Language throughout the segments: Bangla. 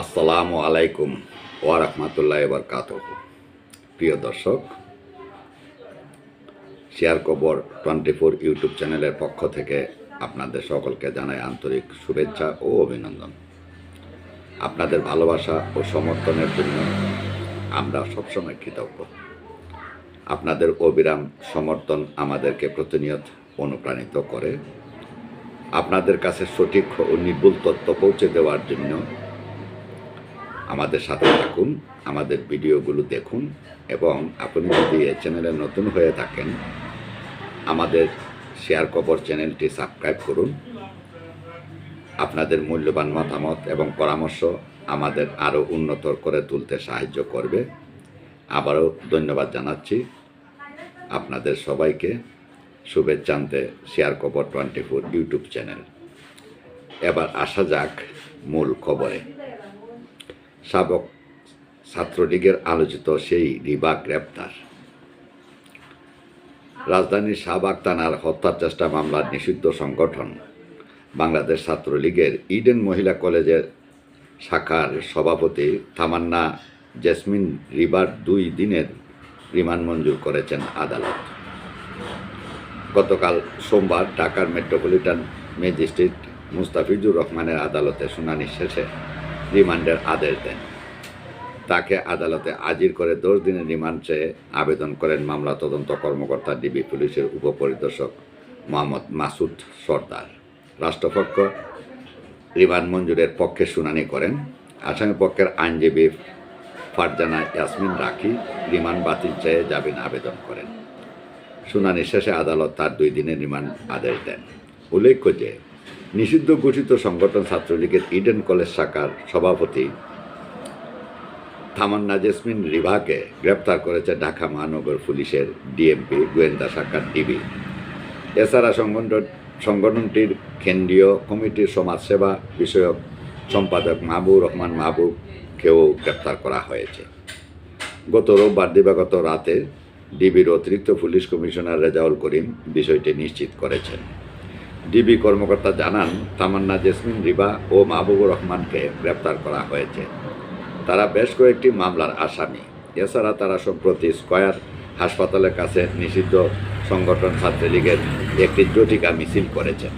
আসসালামু আলাইকুম ওয়া রাহমাতুল্লাহ বরকাত প্রিয় দর্শক, share Khobor twenty four YouTube চ্যানেলের পক্ষ থেকে আপনাদের সকলকে জানাই আন্তরিক শুভেচ্ছা ও অভিনন্দন। আপনাদের ভালোবাসা ও সমর্থনের জন্য আমরা সবসময় কৃতজ্ঞ। আপনাদের অবিরাম সমর্থন আমাদেরকে প্রতিনিয়ত অনুপ্রাণিত করে। আপনাদের কাছে সঠিক ও নির্ভুল তথ্য পৌঁছে দেওয়ার জন্য আমাদের সাথে থাকুন, আমাদের ভিডিওগুলো দেখুন এবং আপনি যদি এই চ্যানেলে নতুন হয়ে থাকেন, আমাদের শেয়ার কবর চ্যানেলটি সাবস্ক্রাইব করুন। আপনাদের মূল্যবান মতামত এবং পরামর্শ আমাদের আরও উন্নত করে তুলতে সাহায্য করবে। আবারও ধন্যবাদ জানাচ্ছি আপনাদের সবাইকে। শুভেচ্ছান্তে share Khobor twenty four YouTube channel. এবার আসা যাক মূল খবরে। সাবেক ছাত্রলীগের আলোচিত সেই রিবা গ্রেপ্তার। রাজধানীর শাহবাগ থানার হত্যার চেষ্টা মামলার নিষিদ্ধ সংগঠন বাংলাদেশ ছাত্রলীগের ইডেন মহিলা কলেজের শাখার সভাপতি থামান্না জেসমিন রিবার দুই দিনের রিমান্ড মঞ্জুর করেছেন আদালত। গতকাল সোমবার ঢাকার মেট্রোপলিটন ম্যাজিস্ট্রেট মুস্তাফিজুর রহমানের আদালতে শুনানি শেষে রিমান্ডের আদেশ দেন। তাকে আদালতে হাজির করে দশ দিনের রিমান্ড চেয়ে আবেদন করেন মামলা তদন্ত কর্মকর্তা ডিবি পুলিশের উপপরিদর্শক মোহাম্মদ মাসুদ সর্দার। রাষ্ট্রপক্ষ রিমান্ড মঞ্জুরের পক্ষে শুনানি করেন। আসামি পক্ষের আইনজীবী ফারজানা ইয়াসমিন রাখি রিমান্ড বাতিল চেয়ে জামিন আবেদন করেন। শুনানি শেষে আদালত তার দুই দিনের রিমান্ড আদেশ দেন। উল্লেখ্য যে নিষিদ্ধ ঘোষিত সংগঠন ছাত্রলীগের ইডেন কলেজ শাখার সভাপতি থামান্না জেসমিন রিভাকে গ্রেপ্তার করেছে ঢাকা মহানগর পুলিশের ডিএমপি গোয়েন্দা শাখার ডিবি। এছাড়া সংগঠন সংগঠনটির কেন্দ্রীয় কমিটির সমাজসেবা বিষয়ক সম্পাদক মাহবুব রহমান মাহবুবকেও গ্রেপ্তার করা হয়েছে। গত রোববার দিবাগত রাতে ডিবির অতিরিক্ত পুলিশ কমিশনার রেজাউল করিম বিষয়টি নিশ্চিত করেছেন। ডিবি কর্মকর্তা জানান, তামান্না জেসমিন রিবা ও মাহবুবুর রহমানকে গ্রেপ্তার করা হয়েছে। তারা বেশ কয়েকটি মামলার আসামি। এছাড়া তারা সম্প্রতি স্কয়ার হাসপাতালের কাছে নিষিদ্ধ সংগঠন ছাত্রলীগের একটি জটিকা মিছিল করেছেন।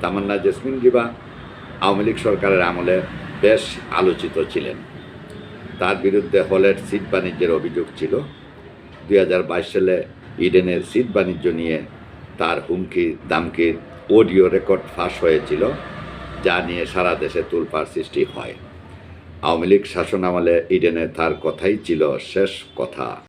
তামান্না জেসমিন রিবা আওয়ামী লীগ সরকারের আমলে বেশ আলোচিত ছিলেন। তার বিরুদ্ধে হলের সিট বাণিজ্যের অভিযোগ ছিল। দুই হাজার বাইশ সালে ইডেনের সিট বাণিজ্য নিয়ে তার হুমকি, দামকির অডিও রেকর্ড ফাঁস হয়েছিল, যা নিয়ে সারা দেশে তুলফার সৃষ্টি হয়। আওয়ামী লীগ শাসনামলে ইডেনে তার কথাই ছিল শেষ কথা।